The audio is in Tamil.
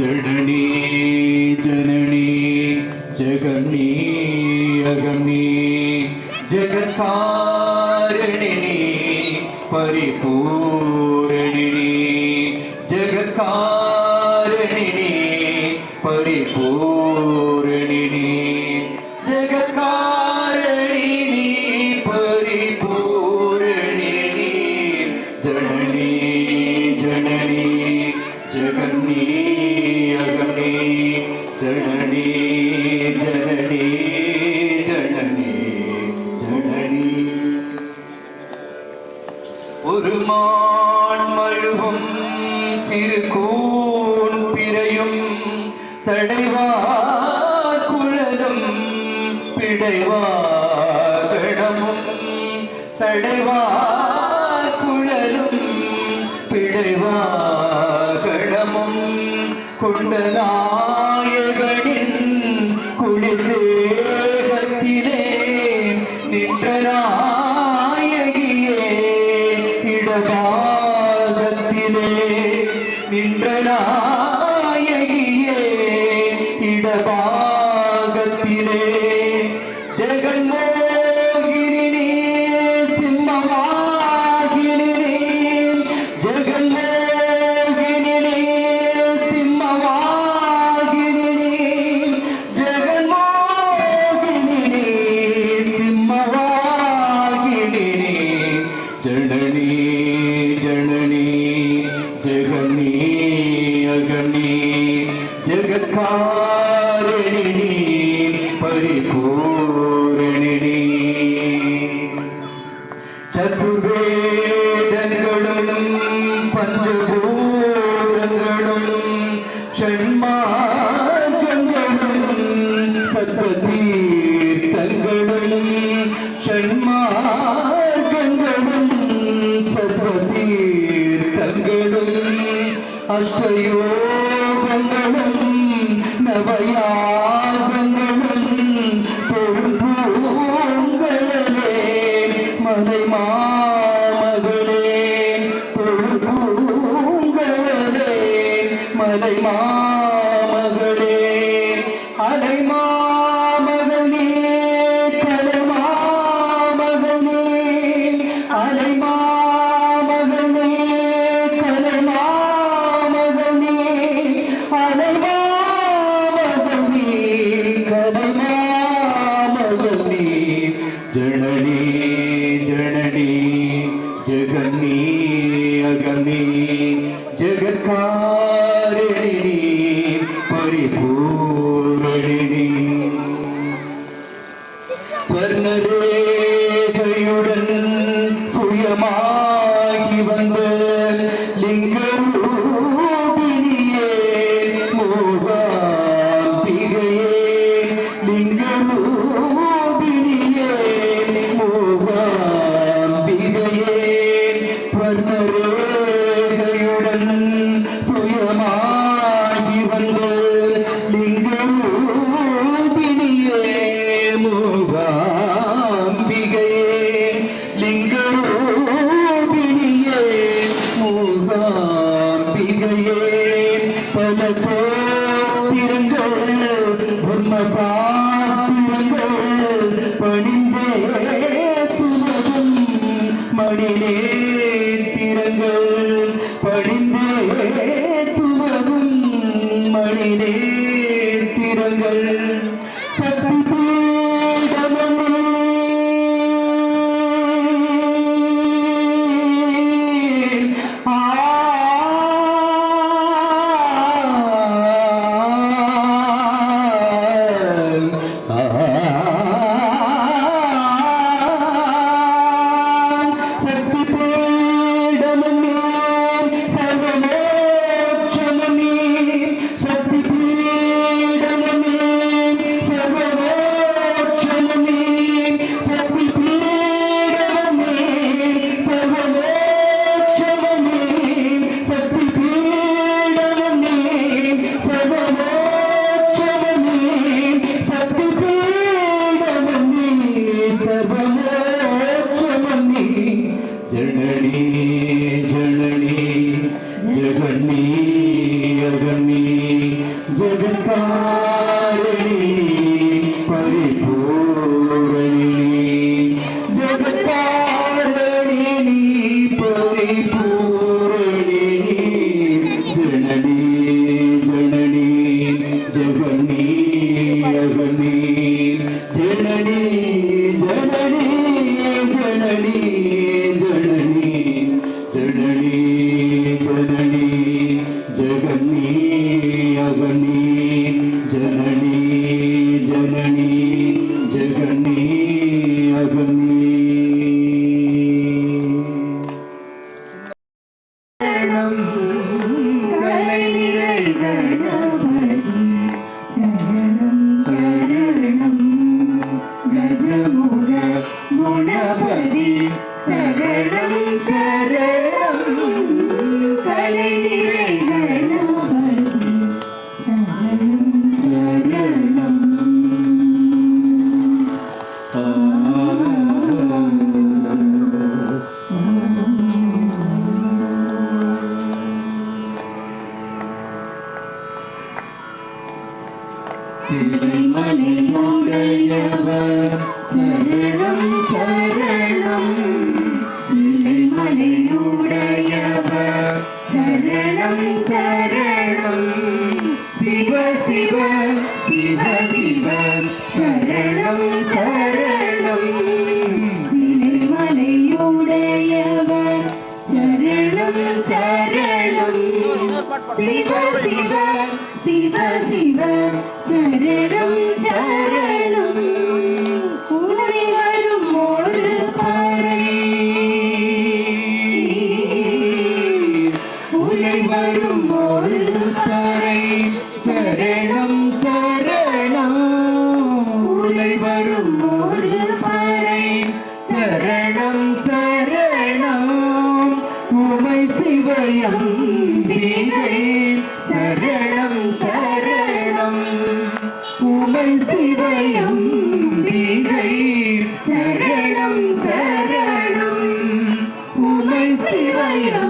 ஜடனே ஜனனே ஜகமே அகமே ஜகத்காரணே பரிபூரணே ஜகத்காரணே பரிபூரணே ஜகத்காரணே பரிபூரணே ஜனனே ஜனனே ஜகமே சடைவாகடமும் சடைவா குழலும் பிடைவாகடமும் கொண்ட நாயகனின் குளிரே जगत्कारिणी परिपूर्ण அபயாகங்களும் பொறுப்பூங்களே மறை மாமகளே பொறுப்பூங்களே மலை மாமகளே அலைமா Bing ಸರ್ವಮೋಕ್ಷಮನ್ನಿ ಜನನೀ mí, seré. Shiva Shiva Shiva Shiva சரணம் சரணம். உனை வரும் ஒரு பறை. உனை வரும் ஒரு பறை. சரணம் சரணம். உனை வரும் ஒரு பறை. சரணம் சரணம். உமை சிவயம். சரணம் சரணம் உமை சிவயம் தீகை சரணம் சரணம் உமை சிவயம்